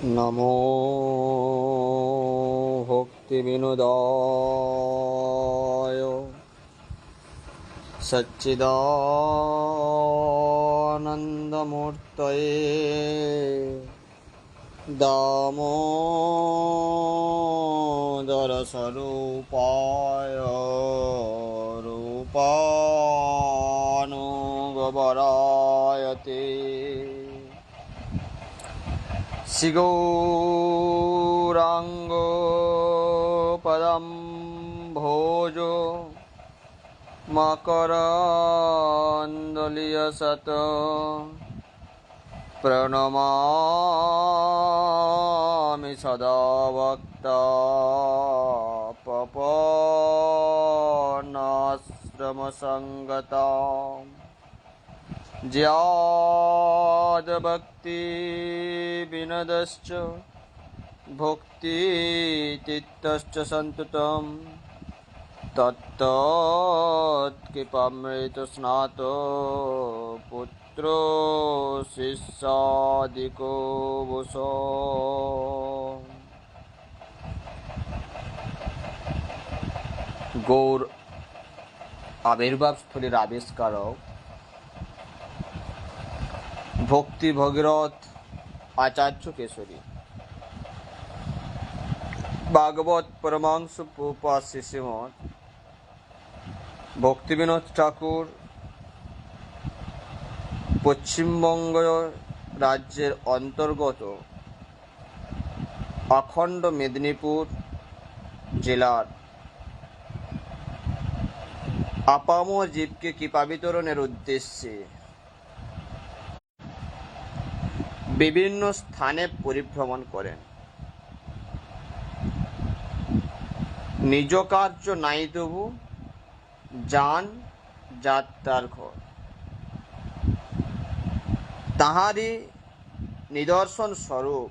নমো ভক্তিবিনোদায় সচ্চিদানন্দমূর্তয়ে দামোদরস্বরূপায় রূপানুগবরায়তে শিগৌরাঙ্গ পদম ভোজ মকরন্দলীয়সত প্রণমামি সদা ভক্তা পপনাশ্রমসঙ্গতা ज्यादभक्ति विनदश्च भुक्तितित्तश्च सन्ततं तत्तत्कृपामृतस्नातो पुत्रो शिष्यादिको वुषो গৌর আবির্ভাব স্থলীর আবিষ্কারক ভক্তি ভগীরথ আচার্য কেশরী। ভাগবত পরমাংশ পুপা শিশিমঠ ভক্তিবিনোদ ঠাকুর পশ্চিমবঙ্গ রাজ্যের অন্তর্গত অখণ্ড মেদিনীপুর জেলার আপামর জীবকে কৃপা বিতরণের উদ্দেশ্যে বিভিন্ন স্থানে পরিভ্রমণ করেন। নিজ কার্য নাই তবু যান যাত্রার ঘর। তাহারই নিদর্শন স্বরূপ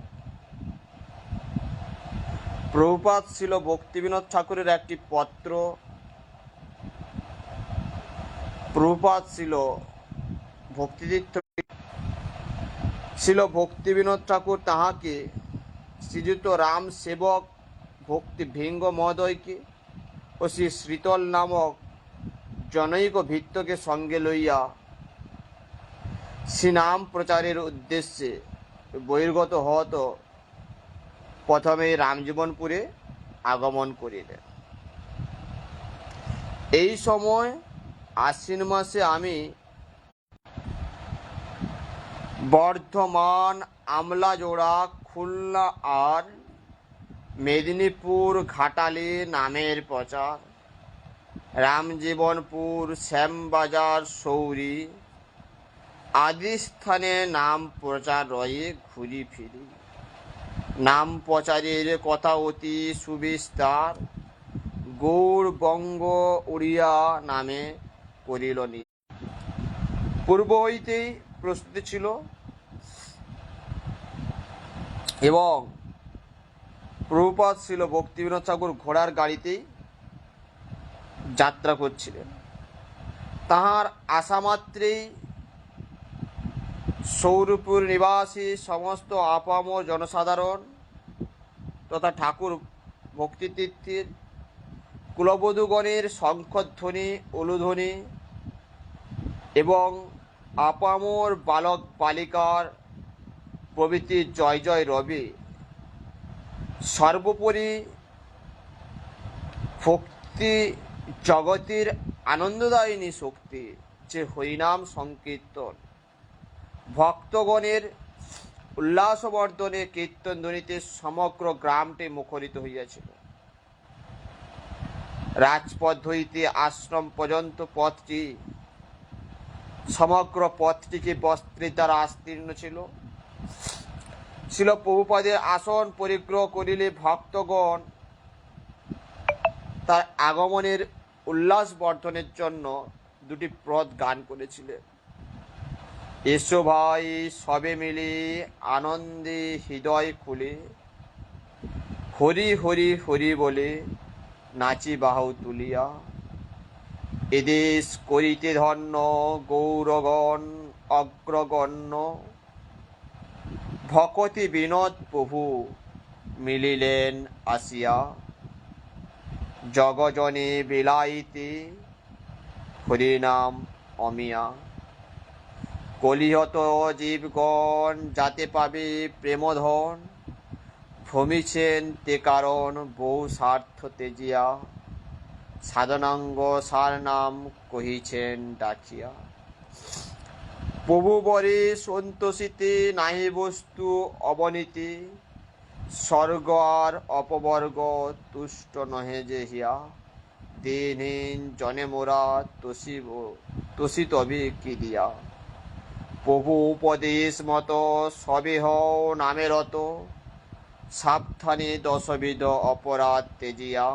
প্রভুপাত ছিল ভক্তিবিনোদ ঠাকুরের একটি পত্র। প্রভুপাত ছিল ভক্তিতীর্থ ছিল ভক্তি বিনোদ ঠাকুর তাহাকে শ্রীযুক্ত রাম সেবক ভক্তি ভিঙ্গ মহোদয়কে ও শ্রী শ্রীতল নামক জনৈক ভিত্তকে সঙ্গে লইয়া শ্রীনাম প্রচারের উদ্দেশ্যে বহির্গত হত প্রথমে রামজীবনপুরে আগমন করিলেন। এই সময় আশ্বিন মাসে আমি বর্ধমান আমলাজোড়া খুলনা আর মেদিনীপুর ঘাটালে নামের প্রচার। রামজীবনপুর, শ্যামবাজার, সৌরি আদি স্থানে নাম প্রচার রয়ে ঘুরি ফিরি। নাম প্রচারের কথা অতি সুবিস্তার। গৌরবঙ্গ উড়িয়া নামে করিল পূর্ব হইতেই প্রস্তুতি ছিল। এবং প্রভুপাত ছিল ভক্তিবিনোদ ঠাকুর ঘোড়ার গাড়িতেই যাত্রা করছিলেন। তাহার আশামাত্রেই সৌরপুর নিবাসী সমস্ত আপাম জনসাধারণ তথা ঠাকুর ভক্তিতীর্থের কুলবধূগণের শঙ্খধ্বনি উলুধ্বনি এবং আপামর বালক বালিকার প্রভৃতি জয় জয় রবি। সর্বোপরি ভক্তি জগতের আনন্দদায়িনী শক্তি, যে হরিনাম সংকীর্তন। ভক্তগণের উল্লাসবর্ধনে কীর্তন ধ্বনিতে সমগ্র গ্রামটি মুখরিত হইয়াছিল। রাজপথ হইতে আশ্রম পর্যন্ত পথটি, সমগ্র পথটিকে বস্ত্রের দ্বারা আস্তীর্ণ ছিল। ছিল প্রভুপাদের আসন পরিগ্রহ করিলে ভক্তগণ তার আগমনের উল্লাস বর্ধনের জন্য দুটি পদ গান করেছিলেন এসো ভাই সবে মিলে আনন্দে হৃদয় খুলে, হরি হরি হরি বলে নাচি বাহু তুলিয়া। এদেশ করিতে ধন্য গৌরগণ, অগ্রগণ্য ভকতি বিনোদ প্রভু মিলিলেন আসিয়া। জগজনে বিলাইতে হরিনাম অমিয়া। কলিহত জীবগণ যাতে পাবে প্রেমধন, ভ্রমিছেন তে কারণ বহু স্বার্থ তেজিয়া সাধনাঙ্গ সার নাম কহিছেন ডাকিয়া। প্রভু বরে সন্তোষিতে নাহি বস্তু অবনীতি, স্বর্গ আর অপবর্গ তুষ্ট নহে যে হিয়া। দিনহীন জনে মোরা তোষিব তোষিতবে কি দিয়া। প্রভু উপদেশ মতো সবে হও নামেরত সাবধানে দশবিধ অপরাধ তেজিয়া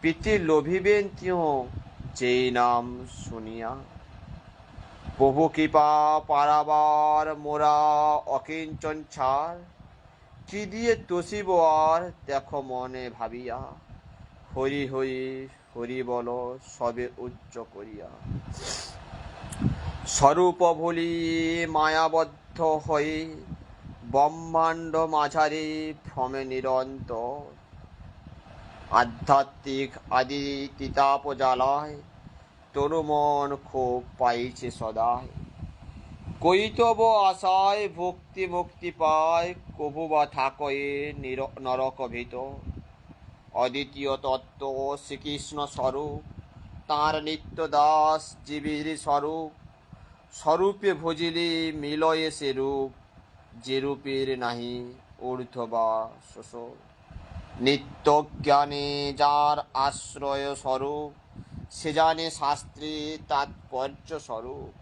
প্রীতি লোভিবেন তিহ যেই নাম শুনিয়া। প্রভু কৃপা, পারাবার, মোরা, অকিঞ্চন ছাড়। কি দিয়ে তোষিব আর, দেখো মনে ভাবিয়া। হরি হরি হরি বল, সবে উচ্চ করিয়া। স্বরূপ ভুলি, মায়াবদ্ধ হয়ে ব্রহ্মাণ্ড মাঝারি ভ্রমে নিরন্তর। আধ্যাত্মিক আদি তিতাপ জ্বালায় তরু মন খুব পাইছে সদায় কৈতব আশায় ভক্তি মুক্তি পায়, কবু বা থাকয়ে নির- নরক ভিত। অদ্বিতীয় তত্ত্ব শ্রীকৃষ্ণ স্বরূপ, তাঁর নিত্য দাস জীবীর স্বরূপ। স্বরূপে ভজিলে মিলয়ে সে রূপ, যে রূপের নাহি ঊর্ধ্ব বা শোষ নিত্য জ্ঞানে যার আশ্রয় স্বরূপ সে জানে শাস্ত্রে তাৎপর্য স্বরূপ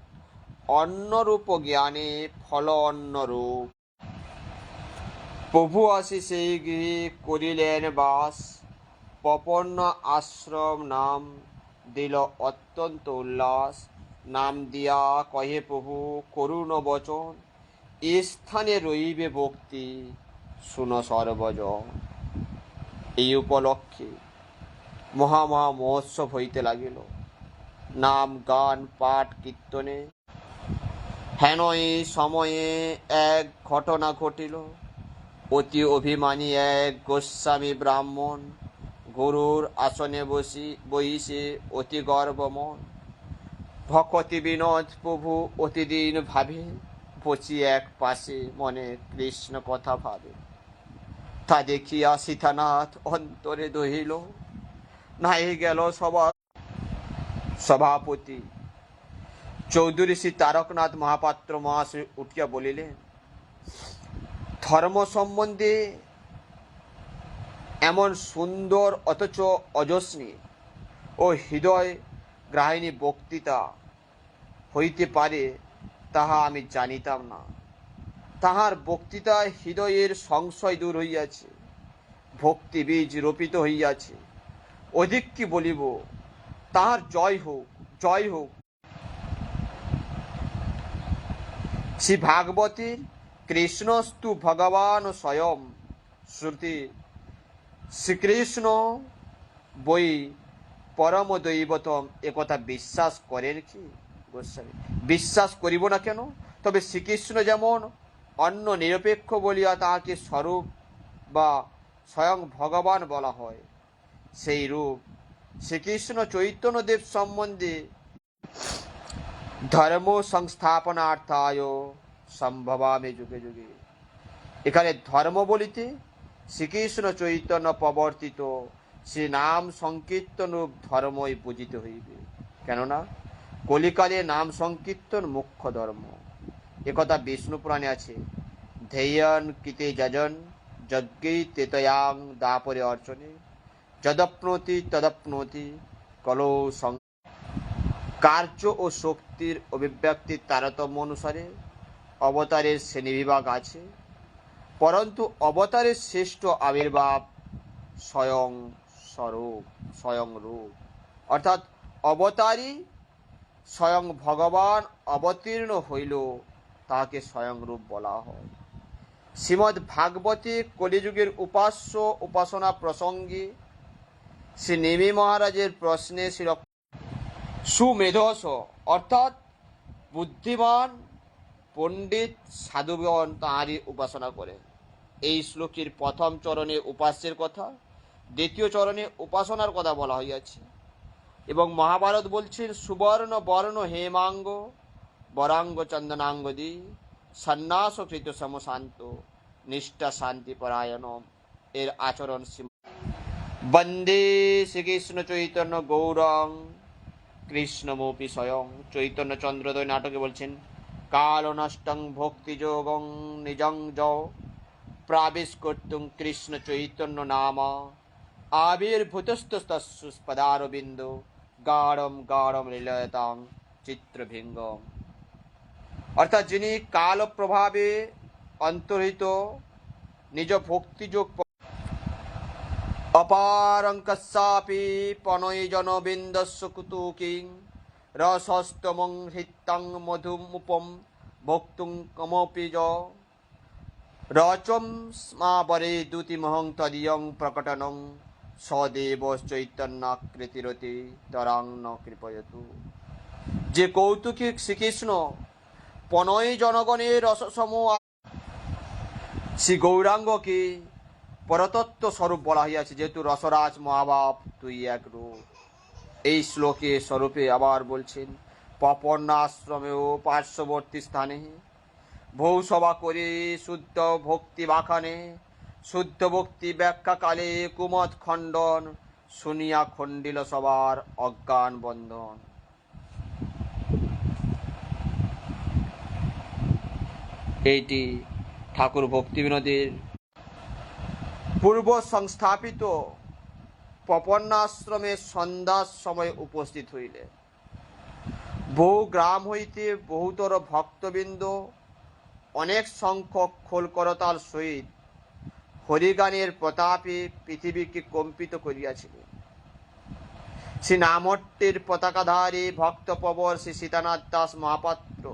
অন্যরূপ জ্ঞানে ফল অন্যরূপ। প্রভু আসি সেই গৃহে করিলেন বাস। পপন্ন আশ্রম নাম দিল অত্যন্ত উল্লাস। নাম দিয়া কহে প্রভু, করুণ বচন, এ স্থানে রইবে ভক্তি। শুন সর্বজন। এই উপলক্ষে মহা মহা মহোৎসব হইতে লাগিল। নাম, গান, পাঠ, কীর্তনে হেন এই সময়ে এক ঘটনা ঘটিল। অতি অভিমানী এক গোস্বামী ব্রাহ্মণ গুরুর আসনে বসি বইসে অতি গর্বমন। ভকতি বিনোদ প্রভু অতিদিন ভাবে, বসি এক পাশে মনে কৃষ্ণ কথা ভাবে। তা দেখিয়া সীতানাথ অন্তরে দহিল। নাই গেল সভা সভাপতি চৌধুরী শ্রী তারকনাথ মহাপাত্র মহাশয় উঠিয়া বলিলেন ধর্ম সম্বন্ধে এমন সুন্দর অথচ অজস্নী ও হৃদয় গ্রাহিনী বক্তৃতা হইতে পারে তাহা আমি জানিতাম না। তাহার বক্তৃতায় হৃদয়ের সংশয় দূর হইয়াছে ভক্তি বীজ রোপিত হইয়াছে। অধিক কি বলিব? তাহার জয় হোক জয় হোক। শ্রী ভাগবতীর কৃষ্ণস্তু ভগবান স্বয়ং শ্রুতি, শ্রীকৃষ্ণ বই পরম দৈবতম একথা বিশ্বাস করেন কি? গোস্বামী, বিশ্বাস করিব না কেন? তবে শ্রীকৃষ্ণ যেমন অন্য নিরপেক্ষ বলিয়া তাহাকে স্বরূপ বা স্বয়ং ভগবান বলা হয়। সেই রূপ। শ্রীকৃষ্ণ চৈতন্যদেব সম্বন্ধে ধর্ম সংস্থাপনার্থায় সম্ভবামে যুগে যুগে। এখানে ধর্ম বলিতে শ্রীকৃষ্ণ চৈতন্য প্রবর্তিত সে নাম সংকীর্তন ধর্মই বুঝিতে হইবে। কেননা, কলিকালে নাম সংকীর্তন মুখ্য ধর্ম। একথা বিষ্ণু পুরাণে আছে। ধেয়ন কৃতে যজন, যজ্ঞই তেতয়াং দাপরে অর্চনে। যদপ্নতি তদপ্নতি কলৌ কার্য ও শক্তির অভিব্যক্তির তারতম্য অনুসারে অবতারের শ্রেণীবিভাগ আছে, পরন্তু অবতারের শ্রেষ্ঠ আবির্ভাব স্বয়ং স্বরূপ, স্বয়ং রূপ। অর্থাৎ অবতারই স্বয়ং ভগবান অবতীর্ণ হইল, তাহাকে স্বয়ং রূপ বলা হয়। শ্রীমদ্ ভাগবতী কলিযুগের উপাস্য উপাসনা প্রসঙ্গে শ্রী নেমি মহারাজের প্রশ্নে শ্রী সুমেধস, অর্থাৎ বুদ্ধিমান পণ্ডিত সাধুগণ তাঁরই উপাসনা করে। এই শ্লোকের প্রথম চরণে উপাস্যের কথা, দ্বিতীয় চরণে উপাসনার কথা বলা হইয়াছে। এবং মহাভারত বলছেন, সুবর্ণ বর্ণ হেমাঙ্গ, বরাঙ্গ চন্দনাঙ্গ দি সন্ন্যাসকৃত সমশান্ত নিষ্ঠা শান্তি পরায়ণম। এর আচরণ বন্দে শ্রীকৃষ্ণ চৈতন্য গৌরং কৃষ্ণমপি স্বয়ং চৈতন্য চন্দ্রোদয় নাটকে বলছেন কাল নষ্টং ভক্তিযোগং নিজং য প্রাবেশ করতুম কৃষ্ণ চৈতন্য নাম আবির্ভূতস্তস্পদারবিন্দ গাঢ়ম গাঢ়ম লীলয়তাং চিত্রভিঙ্গম অর্থাৎ যিনি কাল প্রভাবে অন্তর্হিত নিজ ভক্তিযোগ অপারঙ্কস্যাপি পনৈজনবিন্দস্য কুতুকিং রসস্তমং হৃত্তং মধুমুপম ভোক্তুং কমপি রচম স্মাবরে দ্যুতিমহং তদীয়ং প্রকটনং সদেব চৈতন্যাকৃতিরতি তরাং কৃপয়তু যে কৌতুকী শ্রীকৃষ্ণ পনয় জনগণের রসসম শ্রী গৌরাঙ্গকে পরতত্ত্ব স্বরূপ বলা হইয়াছে, যেহেতু রসরাজ মহাবাপ, তুই এক রূপ। এই শ্লোকে স্বরূপে আবার বলছেন পপর্ণাশ্রমেও পার্শ্ববর্তী স্থানে, ভৌসভা করে শুদ্ধ ভক্তি বাখানে, শুদ্ধ ভক্তি ব্যাখ্যাকালে কুমত খণ্ডন, শুনিয়া খণ্ডিল সবার অজ্ঞান বন্ধন। এইটি ঠাকুর ভক্তি বিনোদের পূর্ব সংস্থাপিত পপন্নাশ্রমে সন্ধ্যার সময় উপস্থিত হইলে। বহু গ্রাম হইতে বহুতর ভক্তবৃন্দ, অনেক সংখ্যক খোলকরতাল সহিত হরিগানের প্রতাপে পৃথিবীকে কম্পিত করিয়াছিলেন। শ্রী নামট্টের পতাকাধারী ভক্তপ্রবর শ্রী সীতানাথ দাস মহাপাত্র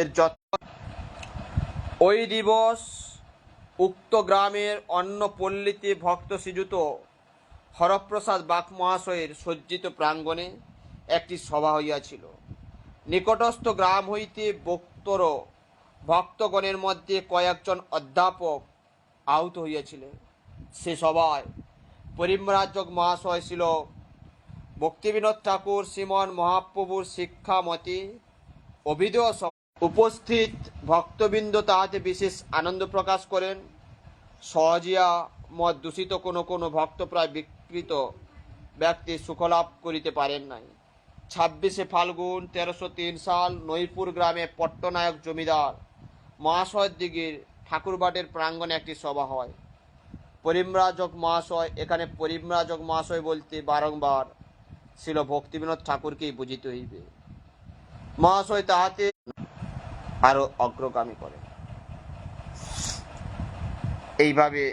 এর যত্ন ওই দিবস উক্ত গ্রামের অন্য পল্লীতে ভক্ত শ্রীযুত হরপ্রসাদ বাক মহাশয়ের সজ্জিত প্রাঙ্গণে একটি সভা হইয়াছিল। নিকটস্থ গ্রাম হইতে বক্তর ভক্তগণের মধ্যে কয়েকজন অধ্যাপক আহত হইয়াছিলেন। সে সভায় পরিম্রাজক মহাশয় ছিল ভক্তিবিনোদ ঠাকুর, শ্রীমন মহাপ্রভুর শিক্ষা মতে অভিধেয় উপস্থিত ভক্তবৃন্দ তাহাতে বিশেষ আনন্দ প্রকাশ করেন। সহজিয়া মত দূষিত কোনো কোনো ভক্ত প্রায় বিকৃত ব্যক্তি সুখলাভ করিতে পারেন নাই। ছাব্বিশে ফাল্গুন, তেরোশো তিন সাল, নৈপুর গ্রামে পট্টনায়ক জমিদার মহাশয়ের দিগির ঠাকুরবাটের প্রাঙ্গণে একটি সভা হয়। পরিম্রাজক মহাশয়, এখানে পরিম্রাজক মহাশয় বলতে বারংবার ছিল ভক্তিবিনোদ ঠাকুরকেই বুঝিতে হইবে। মহাশয় তাহাতে আরও অগ্রগামী করে এইভাবে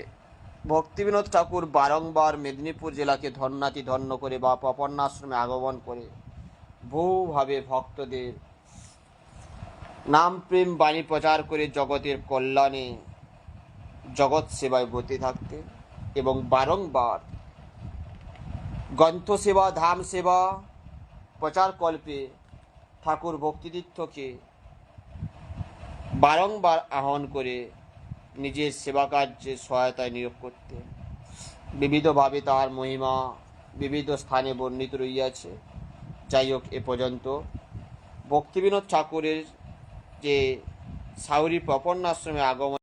ভক্তিবিনোদ ঠাকুর বারংবার মেদিনীপুর জেলাকে ধন্যাতি ধন্য করে বা পপন্নাশ্রমে আগমন করে। বহুভাবে ভক্তদের নাম প্রেম বাণী প্রচার করে জগতের কল্যাণে জগৎ সেবায় ব্রতী থাকতেন এবং বারংবার গ্রন্থ সেবা ধাম সেবা প্রচার কল্পে ঠাকুর ভক্তিতীর্থকে বারংবার আহ্বান করে নিজের সেবা কার্যে সহায়তায় নিয়োগ করতে। বিবিধভাবে তার মহিমা বিবিধ স্থানে বর্ণিত রইয়াছে। যাই হোক এ পর্যন্ত। ভক্তিবিনোদ ঠাকুরের যে সাউরি প্রপন্নাশ্রমে আগমন